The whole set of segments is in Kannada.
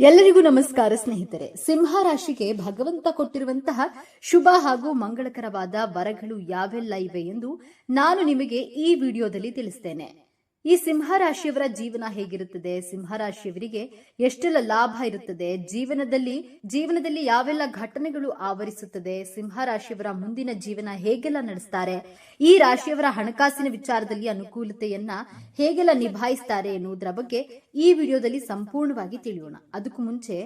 ಎಲ್ಲರಿಗೂ ನಮಸ್ಕಾರ ಸ್ನೇಹಿತರೆ. ಸಿಂಹ ರಾಶಿಗೆ ಭಗವಂತ ಕೊಟ್ಟಿರುವಂತಹ ಶುಭ ಹಾಗೂ ಮಂಗಳಕರವಾದ ವರಗಳು ಯಾವೆಲ್ಲ ಇವೆ ಎಂದು ನಾನು ನಿಮಗೆ ಈ ವಿಡಿಯೋದಲ್ಲಿ ತಿಳಿಸ್ತೇನೆ. ಈ ಸಿಂಹರಾಶಿಯವರ ಜೀವನ ಹೇಗಿರುತ್ತದೆ? ಸಿಂಹರಾಶಿಯವರಿಗೆ ಎಷ್ಟೆಲ್ಲ ಲಾಭ ಇರುತ್ತದೆ? ಜೀವನದಲ್ಲಿ ಜೀವನದಲ್ಲಿ ಯಾವೆಲ್ಲ ಘಟನೆಗಳು ಆವರಿಸುತ್ತದೆ? ಸಿಂಹರಾಶಿಯವರ ಮುಂದಿನ ಜೀವನ ಹೇಗೆಲ್ಲ ನಡೆಸ್ತಾರೆ? ಈ ರಾಶಿಯವರ ಹಣಕಾಸಿನ ವಿಚಾರದಲ್ಲಿ ಅನುಕೂಲತೆಯನ್ನ ಹೇಗೆಲ್ಲ ನಿಭಾಯಿಸ್ತಾರೆ ಎನ್ನುವುದರ ಬಗ್ಗೆ ಈ ವಿಡಿಯೋದಲ್ಲಿ ಸಂಪೂರ್ಣವಾಗಿ ತಿಳಿಯೋಣ. ಅದಕ್ಕೂ ಮುಂಚೆ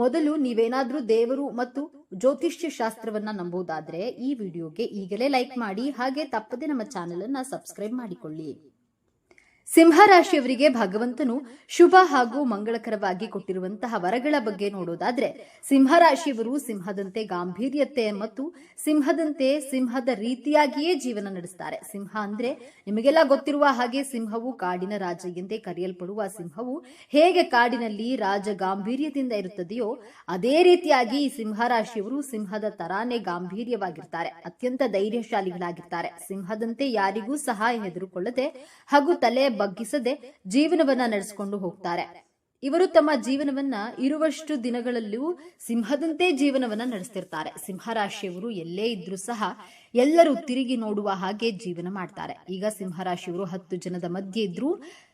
ಮೊದಲು ನೀವೇನಾದ್ರೂ ದೇವರು ಮತ್ತು ಜ್ಯೋತಿಷ್ಯ ಶಾಸ್ತ್ರವನ್ನ ನಂಬುವುದಾದ್ರೆ ಈ ವಿಡಿಯೋಗೆ ಈಗಲೇ ಲೈಕ್ ಮಾಡಿ, ಹಾಗೆ ತಪ್ಪದೆ ನಮ್ಮ ಚಾನೆಲ್ ಅನ್ನ ಸಬ್ಸ್ಕ್ರೈಬ್ ಮಾಡಿಕೊಳ್ಳಿ. ಸಿಂಹ ರಾಶಿಯವರಿಗೆ ಭಗವಂತನು ಶುಭ ಹಾಗೂ ಮಂಗಳಕರವಾಗಿ ಕೊಟ್ಟಿರುವಂತಹ ವರಗಳ ಬಗ್ಗೆ ನೋಡೋದಾದ್ರೆ ಸಿಂಹರಾಶಿಯವರು ಸಿಂಹದಂತೆ ಗಾಂಭೀರ್ಯತೆ ಮತ್ತು ಸಿಂಹದಂತೆ ಸಿಂಹದ ರೀತಿಯಾಗಿಯೇ ಜೀವನ ನಡೆಸ್ತಾರೆ. ಸಿಂಹ ಅಂದ್ರೆ ನಿಮಗೆಲ್ಲ ಗೊತ್ತಿರುವ ಹಾಗೆ ಸಿಂಹವು ಕಾಡಿನ ರಾಜ ಎಂದೇ ಕರೆಯಲ್ಪಡುವ ಸಿಂಹವು ಹೇಗೆ ಕಾಡಿನಲ್ಲಿ ರಾಜ ಗಾಂಭೀರ್ಯದಿಂದ ಇರುತ್ತದೆಯೋ ಅದೇ ರೀತಿಯಾಗಿ ಈ ಸಿಂಹರಾಶಿಯವರು ಸಿಂಹದ ತರಾನೇ ಗಾಂಭೀರ್ಯವಾಗಿರ್ತಾರೆ. ಅತ್ಯಂತ ಧೈರ್ಯಶಾಲಿಗಳಾಗಿರ್ತಾರೆ. ಸಿಂಹದಂತೆ ಯಾರಿಗೂ ಸಹಾಯ ಹೆದರುಕೊಳ್ಳದೆ ಹಾಗೂ ತಲೆ ಬಗ್ಗಿಸದೆ ಜೀವನವನ್ನ ನಡೆಸಿಕೊಂಡು ಹೋಗ್ತಾರೆ. ಇವರು ತಮ್ಮ ಜೀವನವನ್ನ ಇರುವಷ್ಟು ದಿನಗಳಲ್ಲೂ ಸಿಂಹದಂತೆ ಜೀವನವನ್ನ ನಡೆಸ್ತಿರ್ತಾರೆ. ಸಿಂಹರಾಶಿಯವರು ಎಲ್ಲೇ ಇದ್ರೂ ಸಹ ಎಲ್ಲರೂ ತಿರುಗಿ ನೋಡುವ ಹಾಗೆ ಜೀವನ ಮಾಡ್ತಾರೆ. ಈಗ ಸಿಂಹರಾಶಿಯವರು ಹತ್ತು ಜನದ ಮಧ್ಯೆ ಇದ್ರೂ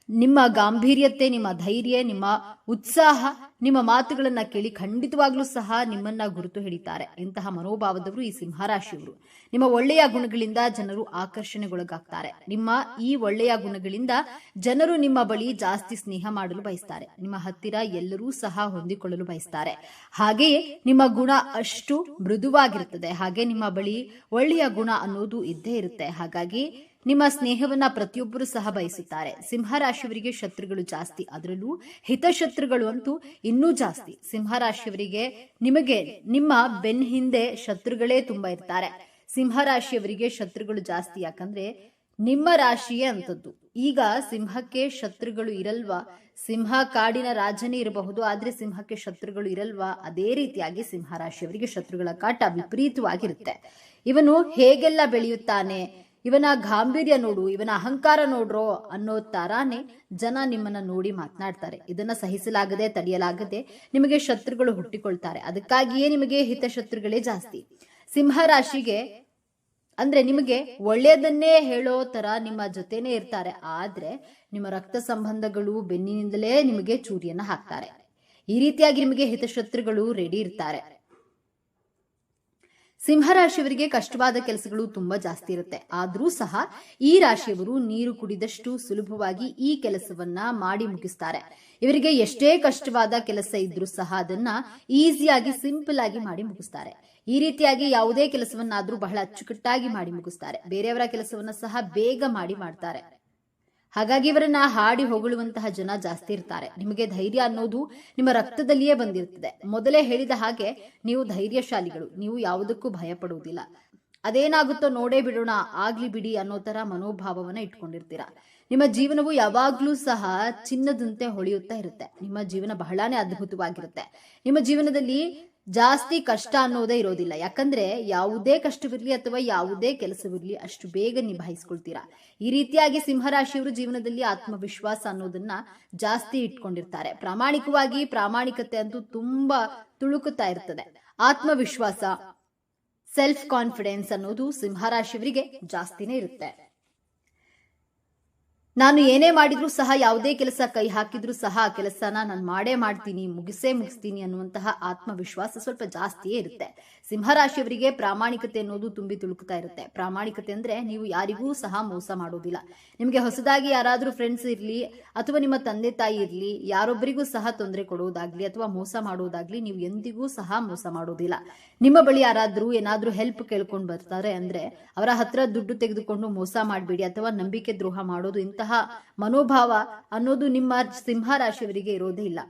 ನಿಮ್ಮ ಗಾಂಭೀರ್ಯತೆ, ನಿಮ್ಮ ಧೈರ್ಯ, ನಿಮ್ಮ ಉತ್ಸಾಹ, ನಿಮ್ಮ ಮಾತುಗಳನ್ನ ಕೇಳಿ ಖಂಡಿತವಾಗ್ಲೂ ಸಹ ನಿಮ್ಮನ್ನ ಗುರುತು ಹಿಡಿತಾರೆ. ಇಂತಹ ಮನೋಭಾವದವರು ಈ ಸಿಂಹರಾಶಿಯವರು. ನಿಮ್ಮ ಒಳ್ಳೆಯ ಗುಣಗಳಿಂದ ಜನರು ಆಕರ್ಷಣೆಗೊಳಗಾಗ್ತಾರೆ. ನಿಮ್ಮ ಈ ಒಳ್ಳೆಯ ಗುಣಗಳಿಂದ ಜನರು ನಿಮ್ಮ ಬಳಿ ಜಾಸ್ತಿ ಸ್ನೇಹ ಮಾಡಲು ಬಯಸ್ತಾರೆ. ನಿಮ್ಮ ಹತ್ತಿರ ಎಲ್ಲರೂ ಸಹ ಹೊಂದಿಕೊಳ್ಳಲು ಬಯಸ್ತಾರೆ. ಹಾಗೆಯೇ ನಿಮ್ಮ ಗುಣ ಅಷ್ಟು ಮೃದುವಾಗಿರುತ್ತದೆ. ಹಾಗೆ ನಿಮ್ಮ ಬಳಿ ಒಳ್ಳೆಯ ಗುಣ ಅನ್ನೋದು ಇದ್ದೇ ಇರುತ್ತೆ. ಹಾಗಾಗಿ ನಿಮ್ಮ ಸ್ನೇಹವನ್ನ ಪ್ರತಿಯೊಬ್ಬರು ಸಹ ಬಯಸುತ್ತಾರೆ. ಸಿಂಹರಾಶಿಯವರಿಗೆ ಶತ್ರುಗಳು ಜಾಸ್ತಿ ಅದರಲ್ಲೂ ಹಿತಶತ್ರುಗಳು ಅಂತೂ ಇನ್ನೂ ಜಾಸ್ತಿ. ಸಿಂಹರಾಶಿಯವರಿಗೆ ನಿಮಗೆ, ನಿಮ್ಮ ಬೆನ್ ಹಿಂದೆ ಶತ್ರುಗಳೇ ತುಂಬಾ ಇರ್ತಾರೆ. ಸಿಂಹರಾಶಿಯವರಿಗೆ ಶತ್ರುಗಳು ಜಾಸ್ತಿ, ಯಾಕಂದ್ರೆ ನಿಮ್ಮ ರಾಶಿಯೇ ಅಂತದ್ದು ಈಗ ಸಿಂಹಕ್ಕೆ ಶತ್ರುಗಳು ಇರಲ್ವಾ? ಸಿಂಹ ಕಾಡಿನ ರಾಜನೇ ಇರಬಹುದು, ಆದ್ರೆ ಸಿಂಹಕ್ಕೆ ಶತ್ರುಗಳು ಇರಲ್ವಾ? ಅದೇ ರೀತಿಯಾಗಿ ಸಿಂಹರಾಶಿಯವರಿಗೆ ಶತ್ರುಗಳ ಕಾಟ ವಿಪರೀತವಾಗಿರುತ್ತೆ. ಇವನು ಹೇಗೆಲ್ಲ ಬೆಳೆಯುತ್ತಾನೆ? ಇವನ ಗಾಂಭೀರ್ಯ ನೋಡು, ಇವನ ಅಹಂಕಾರ ನೋಡ್ರೋ ಅನ್ನೋ ತರಾನೇ ಜನ ನಿಮ್ಮನ್ನ ನೋಡಿ ಮಾತನಾಡ್ತಾರೆ. ಇದನ್ನ ಸಹಿಸಲಾಗದೆ ತಡೆಯಲಾಗದೆ ನಿಮಗೆ ಶತ್ರುಗಳು ಹುಟ್ಟಿಕೊಳ್ತಾರೆ. ಅದಕ್ಕಾಗಿಯೇ ನಿಮಗೆ ಹಿತಶತ್ರುಗಳೇ ಜಾಸ್ತಿ. ಸಿಂಹ ರಾಶಿಗೆ ಅಂದ್ರೆ ನಿಮಗೆ ಒಳ್ಳೆಯದನ್ನೇ ಹೇಳೋ ತರ ನಿಮ್ಮ ಜೊತೆನೆ ಇರ್ತಾರೆ. ಆದ್ರೆ ನಿಮ್ಮ ರಕ್ತ ಸಂಬಂಧಗಳು ಬೆನ್ನಿನಿಂದಲೇ ನಿಮಗೆ ಚೂರಿಯನ್ನ ಹಾಕ್ತಾರೆ. ಈ ರೀತಿಯಾಗಿ ನಿಮಗೆ ಹಿತಶತ್ರುಗಳು ರೆಡಿ ಇರ್ತಾರೆ. ಸಿಂಹರಾಶಿಯವರಿಗೆ ಕಷ್ಟವಾದ ಕೆಲಸಗಳು ತುಂಬಾ ಜಾಸ್ತಿ ಇರುತ್ತೆ. ಆದ್ರೂ ಸಹ ಈ ರಾಶಿಯವರು ನೀರು ಕುಡಿದಷ್ಟು ಸುಲಭವಾಗಿ ಈ ಕೆಲಸವನ್ನ ಮಾಡಿ ಮುಗಿಸ್ತಾರೆ. ಇವರಿಗೆ ಎಷ್ಟೇ ಕಷ್ಟವಾದ ಕೆಲಸ ಇದ್ರೂ ಸಹ ಅದನ್ನ ಈಸಿಯಾಗಿ ಸಿಂಪಲ್ ಆಗಿ ಮಾಡಿ ಮುಗಿಸ್ತಾರೆ. ಈ ರೀತಿಯಾಗಿ ಯಾವುದೇ ಕೆಲಸವನ್ನಾದ್ರೂ ಬಹಳ ಅಚ್ಚುಕಟ್ಟಾಗಿ ಮಾಡಿ ಮುಗಿಸ್ತಾರೆ. ಬೇರೆಯವರ ಕೆಲಸವನ್ನ ಸಹ ಬೇಗ ಮಾಡಿ ಮಾಡ್ತಾರೆ. ಹಾಗಾಗಿ ಇವರನ್ನ ಹಾಡಿ ಹೊಗಳುವಂತಹ ಜನ ಜಾಸ್ತಿ ಇರ್ತಾರೆ. ನಿಮಗೆ ಧೈರ್ಯ ಅನ್ನೋದು ನಿಮ್ಮ ರಕ್ತದಲ್ಲಿಯೇ ಬಂದಿರ್ತದೆ ಮೊದಲೇ ಹೇಳಿದ ಹಾಗೆ ನೀವು ಧೈರ್ಯಶಾಲಿಗಳು, ನೀವು ಯಾವುದಕ್ಕೂ ಭಯ ಪಡುವುದಿಲ್ಲ ಅದೇನಾಗುತ್ತೋ ನೋಡೇ ಬಿಡೋಣ, ಆಗ್ಲಿ ಬಿಡಿ ಅನ್ನೋ ತರ ಮನೋಭಾವವನ್ನ ಇಟ್ಕೊಂಡಿರ್ತೀರಾ. ನಿಮ್ಮ ಜೀವನವು ಯಾವಾಗ್ಲೂ ಸಹ ಚಿನ್ನದಂತೆ ಹೊಳೆಯುತ್ತಾ ಇರುತ್ತೆ. ನಿಮ್ಮ ಜೀವನ ಬಹಳಾನೇ ಅದ್ಭುತವಾಗಿರುತ್ತೆ. ನಿಮ್ಮ ಜೀವನದಲ್ಲಿ ಜಾಸ್ತಿ ಕಷ್ಟ ಅನ್ನೋದೇ ಇರೋದಿಲ್ಲ. ಯಾಕಂದ್ರೆ ಯಾವುದೇ ಕಷ್ಟವಿರ್ಲಿ ಅಥವಾ ಯಾವುದೇ ಕೆಲಸವಿರ್ಲಿ ಅಷ್ಟು ಬೇಗ ನಿಭಾಯಿಸ್ಕೊಳ್ತೀರಾ. ಈ ರೀತಿಯಾಗಿ ಸಿಂಹರಾಶಿಯವರು ಜೀವನದಲ್ಲಿ ಆತ್ಮವಿಶ್ವಾಸ ಅನ್ನೋದನ್ನ ಜಾಸ್ತಿ ಇಟ್ಕೊಂಡಿರ್ತಾರೆ. ಪ್ರಾಮಾಣಿಕವಾಗಿ ಪ್ರಾಮಾಣಿಕತೆ ಅಂತೂ ತುಂಬಾ ತುಳುಕುತ್ತಾ ಇರ್ತದೆ. ಆತ್ಮವಿಶ್ವಾಸ ಸೆಲ್ಫ್ ಕಾನ್ಫಿಡೆನ್ಸ್ ಅನ್ನೋದು ಸಿಂಹರಾಶಿಯವರಿಗೆ ಜಾಸ್ತಿನೇ ಇರುತ್ತೆ. ನಾನು ಏನೇ ಮಾಡಿದ್ರೂ ಸಹ, ಯಾವುದೇ ಕೆಲಸ ಕೈ ಹಾಕಿದ್ರೂ ಸಹ ಆ ಕೆಲಸನ ನಾನು ಮಾಡೇ ಮಾಡ್ತೀನಿ, ಮುಗಿಸೇ ಮುಗಿಸ್ತೀನಿ ಅನ್ನುವಂತಹ ಆತ್ಮವಿಶ್ವಾಸ ಸ್ವಲ್ಪ ಜಾಸ್ತಿಯೇ ಇರುತ್ತೆ. ಸಿಂಹರಾಶಿಯವರಿಗೆ ಪ್ರಾಮಾಣಿಕತೆ ಅನ್ನೋದು ತುಂಬಿ ತುಳುಕ್ತಾ ಇರುತ್ತೆ. ಪ್ರಾಮಾಣಿಕತೆ ಅಂದ್ರೆ ನೀವು ಯಾರಿಗೂ ಸಹ ಮೋಸ ಮಾಡೋದಿಲ್ಲ. ನಿಮಗೆ ಹೊಸದಾಗಿ ಯಾರಾದರೂ ಫ್ರೆಂಡ್ಸ್ ಇರಲಿ, ಅಥವಾ ನಿಮ್ಮ ತಂದೆ ತಾಯಿ ಇರಲಿ, ಯಾರೊಬ್ಬರಿಗೂ ಸಹ ತೊಂದರೆ ಕೊಡುವುದಾಗ್ಲಿ ಅಥವಾ ಮೋಸ ಮಾಡುವುದಾಗ್ಲಿ ನೀವು ಎಂದಿಗೂ ಸಹ ಮೋಸ ಮಾಡೋದಿಲ್ಲ. ನಿಮ್ಮ ಬಳಿ ಯಾರಾದರೂ ಏನಾದರೂ ಹೆಲ್ಪ್ ಕೇಳ್ಕೊಂಡು ಬರ್ತಾರೆ ಅಂದ್ರೆ, ಅವರ ಹತ್ರ ದುಡ್ಡು ತೆಗೆದುಕೊಂಡು ಮೋಸ ಮಾಡಬೇಡಿ, ಅಥವಾ ನಂಬಿಕೆ ದ್ರೋಹ ಮಾಡೋದು ಇಂತಹ ಮನೋಭಾವ ಅನ್ನೋದು ನಿಮ್ಮ ಸಿಂಹ ರಾಶಿಯವರಿಗೆ ಇರೋದೇ ಇಲ್ಲ.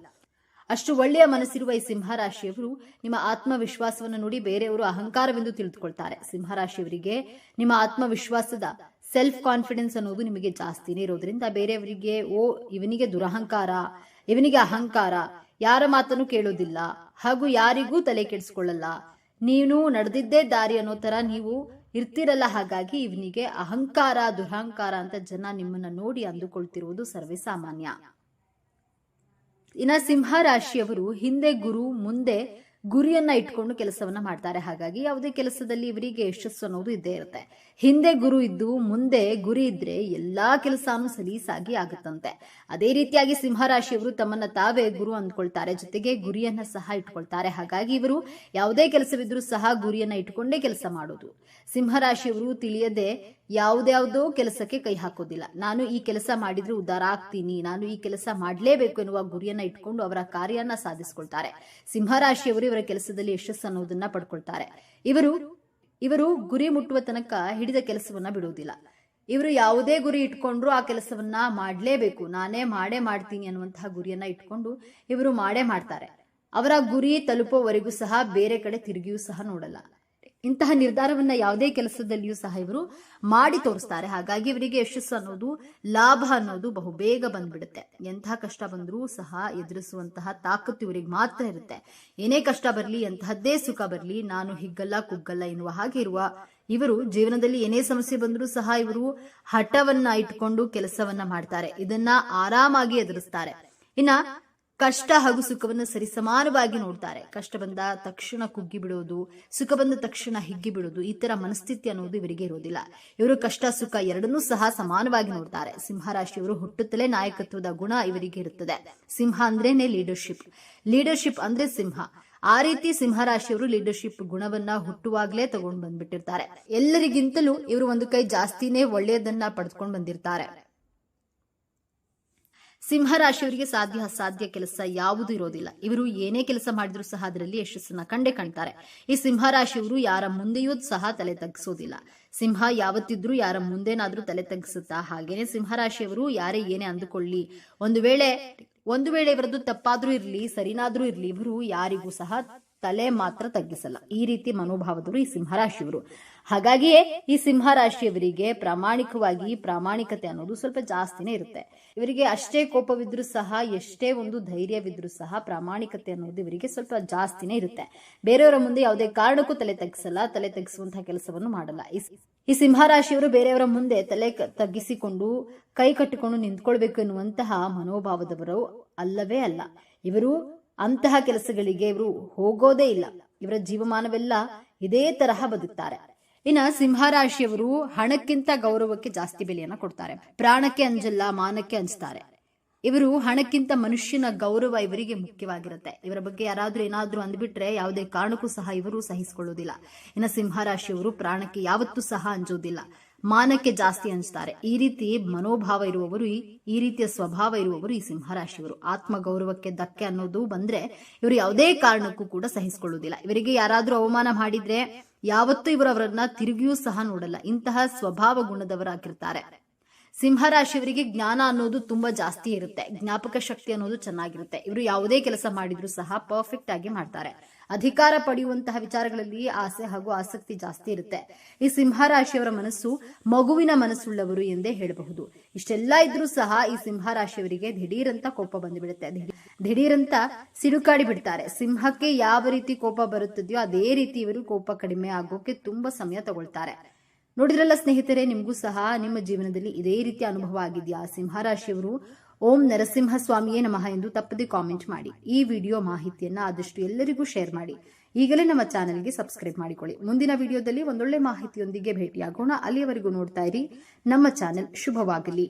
ಅಷ್ಟು ಒಳ್ಳೆಯ ಮನಸ್ಸಿರುವ ಈ ಸಿಂಹರಾಶಿಯವರು ನಿಮ್ಮ ಆತ್ಮವಿಶ್ವಾಸವನ್ನು ನೋಡಿ ಬೇರೆಯವರು ಅಹಂಕಾರವೆಂದು ತಿಳಿದುಕೊಳ್ತಾರೆ. ಸಿಂಹರಾಶಿಯವರಿಗೆ ನಿಮ್ಮ ಆತ್ಮವಿಶ್ವಾಸದ ಸೆಲ್ಫ್ ಕಾನ್ಫಿಡೆನ್ಸ್ ಅನ್ನೋದು ನಿಮಗೆ ಜಾಸ್ತಿನೇ ಇರೋದ್ರಿಂದ ಬೇರೆಯವರಿಗೆ, ಓ, ಇವನಿಗೆ ದುರಹಂಕಾರ, ಇವನಿಗೆ ಅಹಂಕಾರ, ಯಾರ ಮಾತನ್ನು ಕೇಳೋದಿಲ್ಲ ಹಾಗೂ ಯಾರಿಗೂ ತಲೆ ಕೆಡಿಸ್ಕೊಳ್ಳಲ್ಲ. ನೀನು ನಡೆದಿದ್ದೇ ದಾರಿ ಅನ್ನೋ ತರ ನೀವು ಇರ್ತಿರಲ್ಲ ಹಾಗಾಗಿ ಇವನಿಗೆ ಅಹಂಕಾರ, ದುರಹಂಕಾರ ಅಂತ ಜನ ನಿಮ್ಮನ್ನ ನೋಡಿ ಅಂದುಕೊಳ್ತಿರುವುದು ಸರ್ವೇ ಸಾಮಾನ್ಯ ಇನ್ನ ಸಿಂಹ ರಾಶಿಯವರು ಹಿಂದೆ ಗುರು, ಮುಂದೆ ಗುರಿಯನ್ನ ಇಟ್ಕೊಂಡು ಕೆಲಸವನ್ನ ಮಾಡ್ತಾರೆ. ಹಾಗಾಗಿ ಯಾವುದೇ ಕೆಲಸದಲ್ಲಿ ಇವರಿಗೆ ಯಶಸ್ಸು ಅನ್ನೋದು ಇದ್ದೇ ಇರುತ್ತೆ. ಹಿಂದೆ ಗುರು ಇದ್ದು, ಮುಂದೆ ಗುರಿ ಇದ್ರೆ ಎಲ್ಲಾ ಕೆಲಸನೂ ಸಲೀಸಾಗಿ ಆಗುತ್ತಂತೆ. ಅದೇ ರೀತಿಯಾಗಿ ಸಿಂಹರಾಶಿಯವರು ತಮ್ಮನ್ನ ತಾವೇ ಗುರು ಅಂದ್ಕೊಳ್ತಾರೆ, ಜೊತೆಗೆ ಗುರಿಯನ್ನ ಸಹ ಇಟ್ಕೊಳ್ತಾರೆ. ಹಾಗಾಗಿ ಇವರು ಯಾವುದೇ ಕೆಲಸವಿದ್ರೂ ಸಹ ಗುರಿಯನ್ನ ಇಟ್ಕೊಂಡೇ ಕೆಲಸ ಮಾಡೋದು. ಸಿಂಹರಾಶಿಯವರು ತಿಳಿಯದೆ ಯಾವುದ್ಯಾವುದೋ ಕೆಲಸಕ್ಕೆ ಕೈ ಹಾಕೋದಿಲ್ಲ. ನಾನು ಈ ಕೆಲಸ ಮಾಡಿದ್ರೆ ಉದ್ಧಾರ ಆಗ್ತೀನಿ, ನಾನು ಈ ಕೆಲಸ ಮಾಡಲೇಬೇಕು ಎನ್ನುವ ಗುರಿಯನ್ನ ಇಟ್ಕೊಂಡು ಅವರ ಕಾರ್ಯನ ಸಾಧಿಸ್ಕೊಳ್ತಾರೆ. ಸಿಂಹರಾಶಿಯವರು ಇವರ ಕೆಲಸದಲ್ಲಿ ಯಶಸ್ಸು ಅನ್ನೋದನ್ನ ಪಡ್ಕೊಳ್ತಾರೆ. ಇವರು ಇವರು ಗುರಿ ಮುಟ್ಟುವ ತನಕ ಹಿಡಿದ ಕೆಲಸವನ್ನ ಬಿಡುವುದಿಲ್ಲ. ಇವರು ಯಾವುದೇ ಗುರಿ ಇಟ್ಕೊಂಡ್ರು ಆ ಕೆಲಸವನ್ನ ಮಾಡಲೇಬೇಕು, ನಾನೇ ಮಾಡೇ ಮಾಡ್ತೀನಿ ಅನ್ನುವಂತಹ ಗುರಿಯನ್ನ ಇಟ್ಕೊಂಡು ಇವರು ಮಾಡೇ ಮಾಡ್ತಾರೆ. ಅವರ ಗುರಿ ತಲುಪೋವರೆಗೂ ಸಹ ಬೇರೆ ಕಡೆ ತಿರುಗಿಯೂ ಸಹ ನೋಡಲ್ಲ. ಇಂತಹ ನಿರ್ಧಾರವನ್ನ ಯಾವುದೇ ಕೆಲಸದಲ್ಲಿಯೂ ಸಹ ಇವರು ಮಾಡಿ ತೋರಿಸ್ತಾರೆ. ಹಾಗಾಗಿ ಇವರಿಗೆ ಯಶಸ್ಸು ಅನ್ನೋದು, ಲಾಭ ಅನ್ನೋದು ಬಹು ಬೇಗ ಬಂದ್ಬಿಡುತ್ತೆ. ಎಂತಹ ಕಷ್ಟ ಬಂದರೂ ಸಹ ಎದುರಿಸುವಂತಹ ತಾಕತ್ತು ಇವರಿಗೆ ಮಾತ್ರ ಇರುತ್ತೆ. ಏನೇ ಕಷ್ಟ ಬರಲಿ, ಎಂತಹದ್ದೇ ಸುಖ ಬರಲಿ, ನಾನು ಹಿಗ್ಗಲ್ಲ, ಕುಗ್ಗಲ್ಲ ಎನ್ನುವ ಹಾಗೆ ಇರುವ ಇವರು ಜೀವನದಲ್ಲಿ ಏನೇ ಸಮಸ್ಯೆ ಬಂದರೂ ಸಹ ಇವರು ಹಠವನ್ನ ಇಟ್ಕೊಂಡು ಕೆಲಸವನ್ನ ಮಾಡ್ತಾರೆ. ಇದನ್ನ ಆರಾಮಾಗಿ ಎದುರಿಸ್ತಾರೆ. ಇನ್ನ ಕಷ್ಟ ಹಾಗೂ ಸುಖವನ್ನು ಸರಿಸಮಾನವಾಗಿ ನೋಡ್ತಾರೆ. ಕಷ್ಟ ಬಂದ ತಕ್ಷಣ ಕುಗ್ಗಿ ಬಿಡೋದು, ಸುಖ ಬಂದ ತಕ್ಷಣ ಹಿಗ್ಗಿ ಬಿಡೋದು, ಈ ತರ ಮನಸ್ಥಿತಿ ಅನ್ನೋದು ಇವರಿಗೆ ಇರೋದಿಲ್ಲ. ಇವರು ಕಷ್ಟ, ಸುಖ ಎರಡನ್ನೂ ಸಹ ಸಮಾನವಾಗಿ ನೋಡ್ತಾರೆ. ಸಿಂಹರಾಶಿಯವರು ಹುಟ್ಟುತ್ತಲೇ ನಾಯಕತ್ವದ ಗುಣ ಇವರಿಗೆ ಇರುತ್ತದೆ. ಸಿಂಹ ಅಂದ್ರೇನೆ ಲೀಡರ್ಶಿಪ್ ಲೀಡರ್ಶಿಪ್ ಅಂದ್ರೆ ಸಿಂಹ. ಆ ರೀತಿ ಸಿಂಹರಾಶಿಯವರು ಲೀಡರ್ಶಿಪ್ ಗುಣವನ್ನ ಹುಟ್ಟುವಾಗಲೇ ತಗೊಂಡು ಬಂದ್ಬಿಟ್ಟಿರ್ತಾರೆ. ಎಲ್ಲರಿಗಿಂತಲೂ ಇವರು ಒಂದು ಕೈ ಜಾಸ್ತಿನೇ ಒಳ್ಳೆಯದನ್ನ ಪಡೆದುಕೊಂಡು ಬಂದಿರ್ತಾರೆ. ಸಿಂಹರಾಶಿಯವರಿಗೆ ಸಾಧ್ಯ ಅಸಾಧ್ಯ ಕೆಲಸ ಯಾವುದು ಇರೋದಿಲ್ಲ. ಇವರು ಏನೇ ಕೆಲಸ ಮಾಡಿದ್ರು ಸಹ ಅದರಲ್ಲಿ ಯಶಸ್ಸನ್ನ ಕಂಡೇ ಕಾಣ್ತಾರೆ. ಈ ಸಿಂಹರಾಶಿಯವರು ಯಾರ ಮುಂದೆಯೂ ಸಹ ತಲೆ ತಗ್ಗಿಸೋದಿಲ್ಲ ಸಿಂಹ ಯಾವತ್ತಿದ್ರೂ ಯಾರ ಮುಂದೇನಾದ್ರೂ ತಲೆ ತಗ್ಗಿಸುತ್ತಾ ಹಾಗೇನೆ ಸಿಂಹರಾಶಿಯವರು ಯಾರೇ ಏನೇ ಅಂದುಕೊಳ್ಳಿ. ಒಂದು ವೇಳೆ ಒಂದು ವೇಳೆ ಇವರದ್ದು ತಪ್ಪಾದ್ರೂ ಇರ್ಲಿ, ಸರಿನಾದ್ರೂ ಇರ್ಲಿ, ಇವರು ಯಾರಿಗೂ ಸಹ ತಲೆ ಮಾತ್ರ ತಗ್ಗಿಸಲ್ಲ. ಈ ರೀತಿ ಮನೋಭಾವದವರು ಈ ಸಿಂಹರಾಶಿಯವರು. ಹಾಗಾಗಿಯೇ ಈ ಸಿಂಹರಾಶಿಯವರಿಗೆ ಪ್ರಾಮಾಣಿಕವಾಗಿ ಪ್ರಾಮಾಣಿಕತೆ ಅನ್ನೋದು ಸ್ವಲ್ಪ ಜಾಸ್ತಿನೇ ಇರುತ್ತೆ. ಇವರಿಗೆ ಅಷ್ಟೇ ಕೋಪವಿದ್ರೂ ಸಹ, ಎಷ್ಟೇ ಒಂದು ಧೈರ್ಯವಿದ್ರೂ ಸಹ ಪ್ರಾಮಾಣಿಕತೆ ಅನ್ನೋದು ಇವರಿಗೆ ಸ್ವಲ್ಪ ಜಾಸ್ತಿನೇ ಇರುತ್ತೆ. ಬೇರೆಯವರ ಮುಂದೆ ಯಾವುದೇ ಕಾರಣಕ್ಕೂ ತಲೆ ತಗ್ಗಿಸಲ್ಲ, ತಲೆ ತಗ್ಗಿಸುವಂತಹ ಕೆಲಸವನ್ನು ಮಾಡಲ್ಲ. ಈ- ಸಿಂಹರಾಶಿಯವರು ಬೇರೆಯವರ ಮುಂದೆ ತಲೆ ತಗ್ಗಿಸಿಕೊಂಡು ಕೈ ಕಟ್ಟಿಕೊಂಡು ನಿಂತ್ಕೊಳ್ಬೇಕು ಎನ್ನುವಂತಹ ಮನೋಭಾವದವರು ಅಲ್ಲವೇ ಅಲ್ಲ. ಇವರು ಅಂತಹ ಕೆಲಸಗಳಿಗೆ ಇವರು ಹೋಗೋದೇ ಇಲ್ಲ. ಇವರ ಜೀವಮಾನವೆಲ್ಲ ಇದೇ ತರಹ ಬದುಕ್ತಾರೆ. ಇನ್ನ ಸಿಂಹರಾಶಿಯವರು ಹಣಕ್ಕಿಂತ ಗೌರವಕ್ಕೆ ಜಾಸ್ತಿ ಬೆಲೆಯನ್ನ ಕೊಡ್ತಾರೆ. ಪ್ರಾಣಕ್ಕೆ ಅಂಜಲ್ಲ, ಮಾನಕ್ಕೆ ಅಂಜ್ತಾರೆ ಇವರು ಹಣಕ್ಕಿಂತ ಮನುಷ್ಯನ ಗೌರವ ಇವರಿಗೆ ಮುಖ್ಯವಾಗಿರುತ್ತೆ. ಇವರ ಬಗ್ಗೆ ಯಾರಾದ್ರೂ ಏನಾದ್ರೂ ಅಂದ್ಬಿಟ್ರೆ ಯಾವುದೇ ಕಾರಣಕ್ಕೂ ಸಹ ಇವರು ಸಹಿಸಿಕೊಳ್ಳುವುದಿಲ್ಲ ಇನ್ನು ಸಿಂಹರಾಶಿಯವರು ಪ್ರಾಣಕ್ಕೆ ಯಾವತ್ತೂ ಸಹ ಅಂಜೋದಿಲ್ಲ. ಮಾನಕ್ಕೆ ಜಾಸ್ತಿ ಅನಿಸ್ತಾರೆ. ಈ ರೀತಿ ಮನೋಭಾವ ಇರುವವರು, ಈ- ರೀತಿಯ ಸ್ವಭಾವ ಇರುವವರು ಈ ಸಿಂಹರಾಶಿಯವರು. ಆತ್ಮ ಗೌರವಕ್ಕೆ ಧಕ್ಕೆ ಅನ್ನೋದು ಬಂದ್ರೆ ಇವರು ಯಾವುದೇ ಕಾರಣಕ್ಕೂ ಕೂಡ ಸಹಿಸಿಕೊಳ್ಳುವುದಿಲ್ಲ. ಇವರಿಗೆ ಯಾರಾದ್ರೂ ಅವಮಾನ ಮಾಡಿದ್ರೆ ಯಾವತ್ತೂ ಇವರು ಅವರನ್ನ ತಿರುಗಿಯೂ ಸಹ ನೋಡಲ್ಲ. ಇಂತಹ ಸ್ವಭಾವ ಗುಣದವರಾಗಿರ್ತಾರೆ. ಸಿಂಹರಾಶಿಯವರಿಗೆ ಜ್ಞಾನ ಅನ್ನೋದು ತುಂಬಾ ಜಾಸ್ತಿ ಇರುತ್ತೆ. ಜ್ಞಾಪಕ ಶಕ್ತಿ ಅನ್ನೋದು ಚೆನ್ನಾಗಿರುತ್ತೆ. ಇವರು ಯಾವುದೇ ಕೆಲಸ ಮಾಡಿದ್ರು ಸಹ ಪರ್ಫೆಕ್ಟ್ ಆಗಿ ಮಾಡ್ತಾರೆ. ಅಧಿಕಾರ ಪಡೆಯುವಂತಹ ವಿಚಾರಗಳಲ್ಲಿ ಆಸೆ ಹಾಗೂ ಆಸಕ್ತಿ ಜಾಸ್ತಿ ಇರುತ್ತೆ. ಈ ಸಿಂಹರಾಶಿಯವರ ಮನಸ್ಸು ಮಗುವಿನ ಮನಸ್ಸುಳ್ಳವರು ಎಂದೇ ಹೇಳಬಹುದು. ಇಷ್ಟೆಲ್ಲ ಇದ್ರೂ ಸಹ ಈ ಸಿಂಹರಾಶಿಯವರಿಗೆ ದಿಢೀರಂತ ಕೋಪ ಬಂದುಬಿಡುತ್ತೆ. ದಿಢೀ- ದಿಢೀರಂತ ಸಿಡುಕಾಡಿ ಬಿಡ್ತಾರೆ. ಸಿಂಹಕ್ಕೆ ಯಾವ ರೀತಿ ಕೋಪ ಬರುತ್ತದೆಯೋ ಅದೇ ರೀತಿ ಇವರು ಕೋಪ ಕಡಿಮೆ ಆಗೋಕೆ ತುಂಬಾ ಸಮಯ ತಗೊಳ್ತಾರೆ. ನೋಡಿದ್ರಲ್ಲ ಸ್ನೇಹಿತರೆ, ನಿಮಗೂ ಸಹ ನಿಮ್ಮ ಜೀವನದಲ್ಲಿ ಇದೇ ರೀತಿ ಅನುಭವ ಆಗಿದೆಯಾ? ಸಿಂಹರಾಶಿಯವರು ಓಂ ನರಸಿಂಹ ಸ್ವಾಮಿಯೇ ನಮಃ ಎಂದು ತಪ್ಪದೆ ಕಾಮೆಂಟ್ ಮಾಡಿ. ಈ ವಿಡಿಯೋ ಮಾಹಿತಿಯನ್ನು ಆದಷ್ಟು ಎಲ್ಲರಿಗೂ ಶೇರ್ ಮಾಡಿ. ಈಗಲೇ ನಮ್ಮ ಚಾನೆಲ್ಗೆ ಸಬ್ಸ್ಕ್ರೈಬ್ ಮಾಡಿಕೊಳ್ಳಿ. ಮುಂದಿನ ವಿಡಿಯೋದಲ್ಲಿ ಒಂದೊಳ್ಳೆ ಮಾಹಿತಿಯೊಂದಿಗೆ ಭೇಟಿಯಾಗೋಣ. ಅಲ್ಲಿಯವರೆಗೂ ನೋಡ್ತಾ ಇರಿ. ನಮ್ಮ ಚಾನೆಲ್ ಶುಭವಾಗಲಿ.